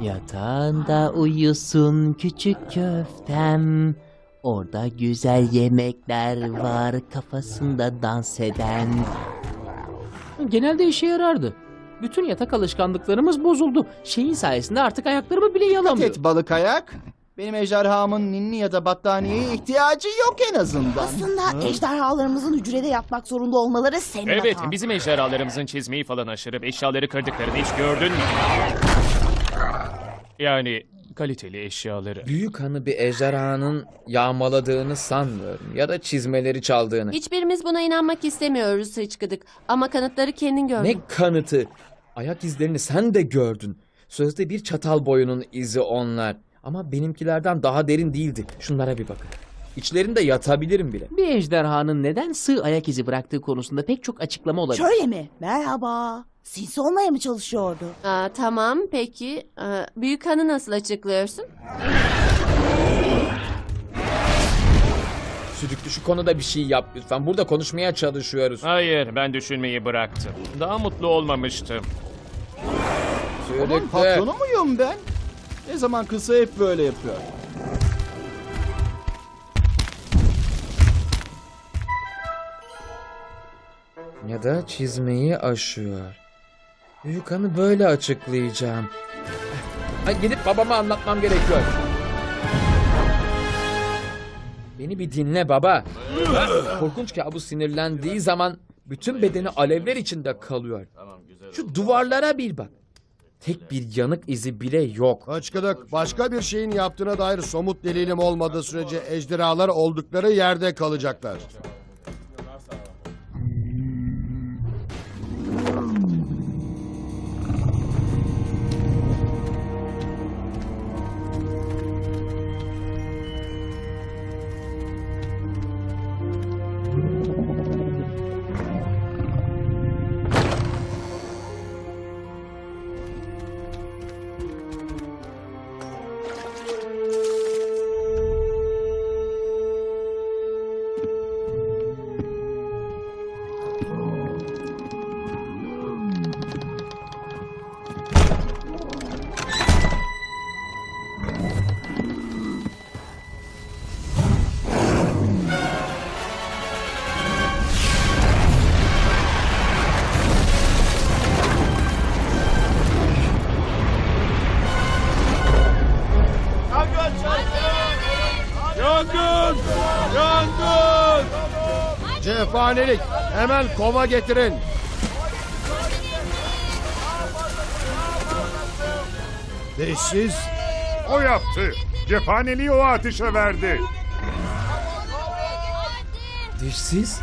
Yatağında uyusun küçük köftem. Orada güzel yemekler var kafasında dans eden. Genelde işe yarardı. Bütün yatak alışkanlıklarımız bozuldu. Şeyin sayesinde artık ayaklarımı bile yalamıyorum. Et balık ayak. Benim ejderhamın ninni ya da battaniyeye ihtiyacı yok en azından. Aslında ejderhalarımızın hücrede yatmak zorunda olmaları senin Evet, hatan. bizim ejderhalarımızın çizmeyi falan aşırıp eşyaları kırdıklarını hiç gördün mü? Yani kaliteli eşyaları. Büyük hanı bir ejderhanın yağmaladığını sanmıyorum. Ya da çizmeleri çaldığını. Hiçbirimiz buna inanmak istemiyoruz sıçkıdık. Ama kanıtları kendin gördün. Ne kanıtı? Ayak izlerini sen de gördün. Sözde bir çatal boyunun izi onlar. Ama benimkilerden daha derin değildi. Şunlara bir bakın. İçlerinde yatabilirim bile. Bir ejderhanın neden sığ ayak izi bıraktığı konusunda pek çok açıklama olabilir. Şöyle mi? Merhaba. Sinsi olmaya mı çalışıyordu? Aa, tamam peki. Aa, büyük hanı nasıl açıklıyorsun? Südüklü şu konuda bir şey yap lütfen. Burada konuşmaya çalışıyoruz. Hayır, ben düşünmeyi bıraktım. Daha mutlu olmamıştım. Onun Südüklü. patronu muyum ben? Ne zaman kısa hep böyle yapıyor. Ya da çizmeyi aşıyor. Büyük hanı böyle açıklayacağım. Ay, gidip babama anlatmam gerekiyor. Beni bir dinle baba. Korkunç kabus sinirlendiği zaman bütün bedeni alevler içinde kalıyor. Şu duvarlara bir bak. Tek bir yanık izi bile yok. Açıklık başka bir şeyin yaptığına dair somut delilim olmadığı sürece ejderhalar oldukları yerde kalacaklar. Yangın! Yangın! Cephanelik hemen kova getirin. Dişsiz O yaptı. Cephaneliği o ateşe verdi. Dişsiz?